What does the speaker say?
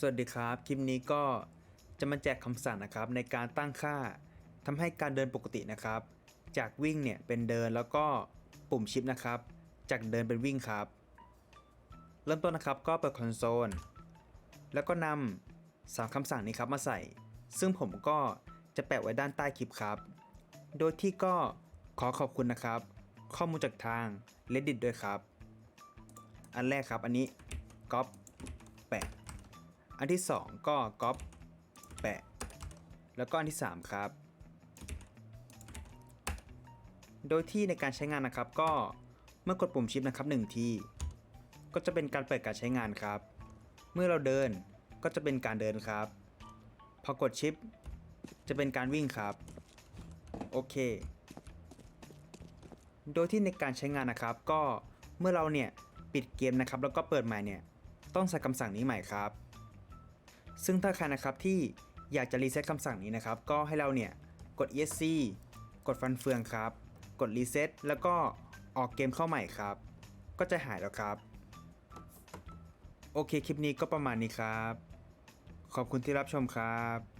สวัสดีครับ คลิปนี้ก็จะมาแจกคำสั่งนะครับในการตั้งค่าทำให้การเดินปกตินะครับ จากวิ่งเนี่ยเป็นเดินแล้วก็ปุ่มชิปนะครับ จากเดินเป็นวิ่งครับ เริ่มต้นนะครับก็เปิดคอนโซล แล้วก็นำสามคำสั่งนี้ครับมาใส่ ซึ่งผมก็จะแปะไว้ด้านใต้คลิปครับ โดยที่ก็ขอขอบคุณนะครับ ข้อมูลจากทาง reddit ด้วยครับ อันแรกครับอันนี้ก๊อปแปะ อันที่ 2 ก็ก๊อปแปะ แล้วก็อันที่ 3 ครับ โดยที่ในการใช้งานนะครับก็เมื่อกดปุ่มชิปนะครับ1ทีก็จะเป็นการเปิดการใช้งานครับ เมื่อเราเดินก็จะเป็นการเดินครับ พอกดชิป จะเป็นการวิ่งครับ โอเค โดยที่ในการใช้งานนะครับ ก็เมื่อเราเนี่ยปิดเกมนะครับ แล้วก็เปิดใหม่เนี่ย ต้องใส่คำสั่งนี้ใหม่ครับ ซึ่งถ้าใครนะครับที่อยากจะรีเซ็ตคำสั่งนี้นะครับ ก็ให้เราเนี่ยกด ESC กดฟันเฟืองครับ กดรีเซ็ตแล้วก็ออกเกมเข้าใหม่ครับ ก็จะหายแล้วครับ โอเคคลิปนี้ก็ประมาณนี้ครับ ขอบคุณที่รับชมครับ